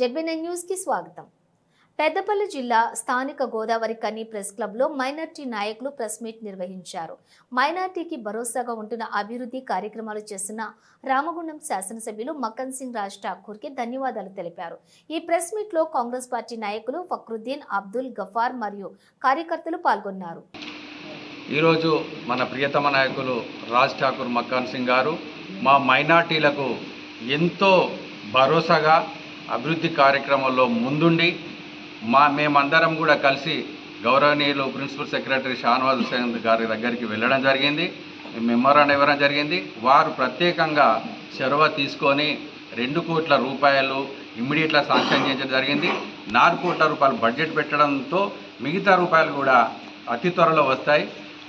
జెడ్బీఎన్ న్యూస్కి స్వాగతం. పెద్దపల్లి జిల్లా స్థానిక గోదావరి కని ప్రెస్ క్లబ్లో మైనార్టీ నాయకులు ప్రెస్ మీట్ నిర్వహించారు. మైనార్టీకి భరోసాగా ఉంటున్న అభివృద్ధి కార్యక్రమాలు చేస్తున్న రామగుండం శాసనసభ్యులు మక్కన్ సింగ్ రాజ్ ఠాకూర్కి ధన్యవాదాలు తెలిపారు. ఈ ప్రెస్ మీట్లో కాంగ్రెస్ పార్టీ నాయకులు ఫక్రుద్దీన్ అబ్దుల్ గఫార్ మరియు కార్యకర్తలు పాల్గొన్నారు. ఈరోజు మన ప్రియతమ నాయకులు రాజ్ ఠాకూర్ మక్కాన్ సింగ్ గారు మా మైనార్టీలకు ఎంతో భరోసాగా అభివృద్ధి కార్యక్రమంలో ముందుండి మా మేమందరం కూడా కలిసి గౌరవనీయులు ప్రిన్సిపల్ సెక్రటరీ షానవాజ్ హుసేన్ గారి దగ్గరికి వెళ్ళడం జరిగింది. మెమోరాండం ఇవ్వడం జరిగింది. వారు ప్రత్యేకంగా చొరవ తీసుకొని రెండు కోట్ల రూపాయలు ఇమ్మీడియట్గా శాంక్షన్ చేయడం జరిగింది. నాలుగు కోట్ల రూపాయలు బడ్జెట్ పెట్టడంతో మిగతా రూపాయలు కూడా అతి త్వరలో వస్తాయి.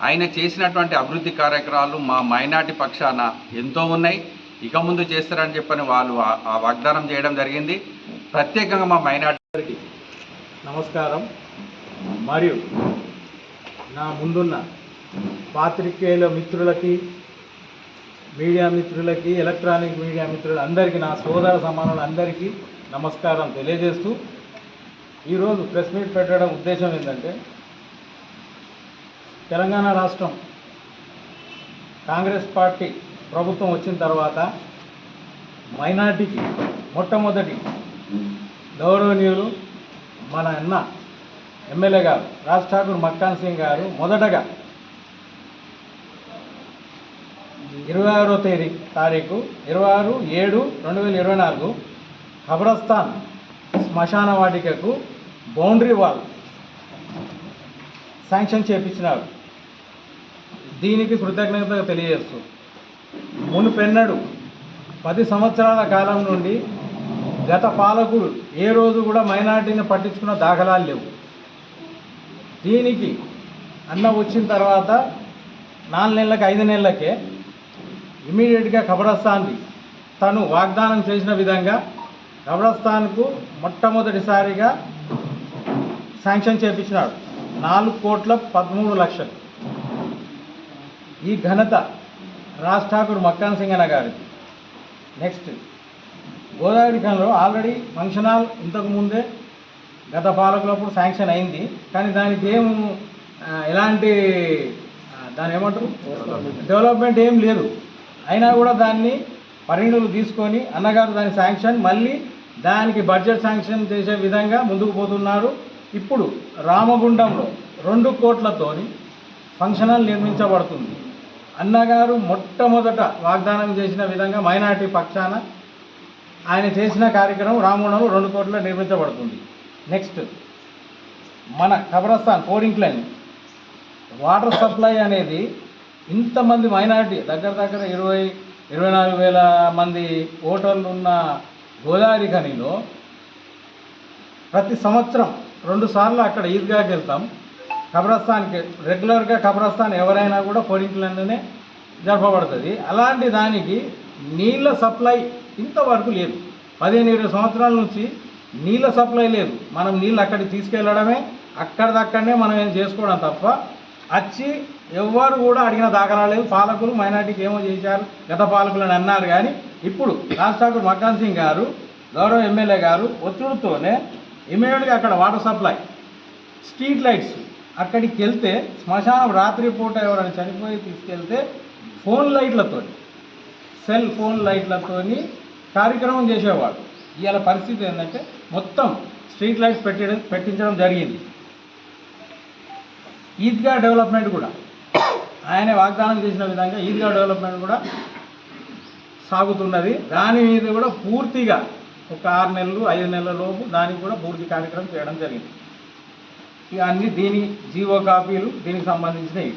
ఆయన చేసినటువంటి అభివృద్ధి కార్యక్రమాలు మా మైనార్టీ పక్షాన ఎంతో ఉన్నాయి. ఇక ముందు చేస్తారని చెప్పని వాళ్ళు ఆ- వాగ్దానం చేయడం జరిగింది. ప్రత్యేకంగా మా మైనార్టీ నమస్కారం. మరియు నా ముందున్న పాత్రికేయుల మిత్రులకి మీడియా మిత్రులకి ఎలక్ట్రానిక్ మీడియా మిత్రులు అందరికీ నా సోదర సమానులందరికీ నమస్కారం తెలియజేస్తూ ఈరోజు ప్రెస్ మీట్ పెట్టడం ఉద్దేశం ఏంటంటే తెలంగాణ రాష్ట్రం కాంగ్రెస్ పార్టీ ప్రభుత్వం వచ్చిన తర్వాత మైనార్టీకి మొట్టమొదటి గౌరవనీయులు మన అన్న ఎమ్మెల్యే గారు రాజ్ ఠాకూర్ మక్కాన్ సింగ్ గారు మొదటగా ఇరవై ఆరో తేదీ తారీఖు ఇరవై ఆరు ఏడు రెండు వేల ఇరవై నాలుగు ఖబరస్థాన్ శ్మశాన వాటికకు బౌండరీ వాల్ శాంక్షన్ చేపించినారు. దీనికి కృతజ్ఞత తెలియజేస్తూ మునుపెన్నడు. పది సంవత్సరాల కాలం నుండి గత పాలకుడు ఏ రోజు కూడా మైనార్టీని పట్టించుకున్న దాఖలాలు లేవు. దీనికి అన్న వచ్చిన తర్వాత నాలుగు నెలలకి ఐదు నెలలకే ఇమీడియట్గా ఖబరస్థాన్ది తను వాగ్దానం చేసిన విధంగా కబరస్థాన్కు మొట్టమొదటిసారిగా శాంక్షన్ చేపించినాడు. నాలుగు కోట్ల పదమూడు లక్షలు. ఈ ఘనత రాజ్ ఠాకూర్ మక్కాన్ సింగ్ గారికి నెక్స్ట్ గోదావరి ఖాన్లో ఆల్రెడీ ఫంక్షన్ హాల్ ఇంతకుముందే గత పాలకులప్పుడు శాంక్షన్ అయింది. కానీ దానికి ఏం ఎలాంటి దాని ఏమంటారు? డెవలప్మెంట్ ఏం లేదు. అయినా కూడా దాన్ని పరిగణలు తీసుకొని అన్నగారు దాని శాంక్షన్ మళ్ళీ దానికి బడ్జెట్ శాంక్షన్ చేసే విధంగా ముందుకు పోతున్నారు. ఇప్పుడు రామగుండంలో రెండు కోట్లతోని ఫంక్షన్ హాల్ నిర్మించబడుతుంది. అన్నగారు మొట్టమొదట వాగ్దానం చేసిన విధంగా మైనార్టీ పక్షాన ఆయన చేసిన కార్యక్రమం రామగుండంలో రెండు కోట్ల నిర్మించబడుతుంది. నెక్స్ట్ మన కబరస్థాన్ ఫోరింగ్ లైన్ వాటర్ సప్లై అనేది ఇంతమంది మైనారిటీ దగ్గర దగ్గర ఇరవై ఇరవై నాలుగు వేల మంది ఓటర్లు ఉన్న గోదావరి ఖనిలో ప్రతి సంవత్సరం రెండుసార్లు అక్కడ ఈద్గాకి వెళ్తాం. కబ్రస్థాన్కి రెగ్యులర్గా కబ్రస్థాన్ ఎవరైనా కూడా ఫోరింగ్లనే జరపబడుతుంది. అలాంటి దానికి నీళ్ళ సప్లై ఇంతవరకు లేదు. పదిహేను ఇరవై సంవత్సరాల నుంచి నీళ్ళ సప్లై లేదు. మనం నీళ్ళు అక్కడికి తీసుకెళ్ళడమే అక్కడిదక్కడనే మనం ఏం చేసుకోవడం తప్ప వచ్చి ఎవ్వరు కూడా అడిగిన దాఖలా లేదు. పాలకులు మైనార్టీకి ఏమో చేశారు గత పాలకులు అని అన్నారు కానీ ఇప్పుడు రాజ్ ఠాకూర్ సింగ్ గారు గౌరవ ఎమ్మెల్యే గారు ఒత్తిడితోనే ఇమీడియట్గా అక్కడ వాటర్ సప్లై స్ట్రీట్ లైట్స్ అక్కడికి వెళ్తే శ్మశానం రాత్రిపూట ఎవరైనా చనిపోయి తీసుకెళ్తే ఫోన్ లైట్లతో సెల్ ఫోన్ లైట్లతోని కార్యక్రమం చేసేవాడు ఇవాళ పరిస్థితి ఏంటంటే మొత్తం స్ట్రీట్ లైట్స్ పెట్టడం పెట్టించడం జరిగింది. ఈద్గా డెవలప్మెంట్ కూడా ఆయన వాగ్దానం చేసిన విధంగా ఈద్గా డెవలప్మెంట్ కూడా సాగుతున్నది. దాని మీద కూడా పూర్తిగా ఒక ఆరు నెలలు ఐదు నెలల లోపు దానికి కూడా పూర్తి కార్యక్రమం చేయడం జరిగింది. ఇక అన్ని దీని జీవో కాపీలు దీనికి సంబంధించినవి.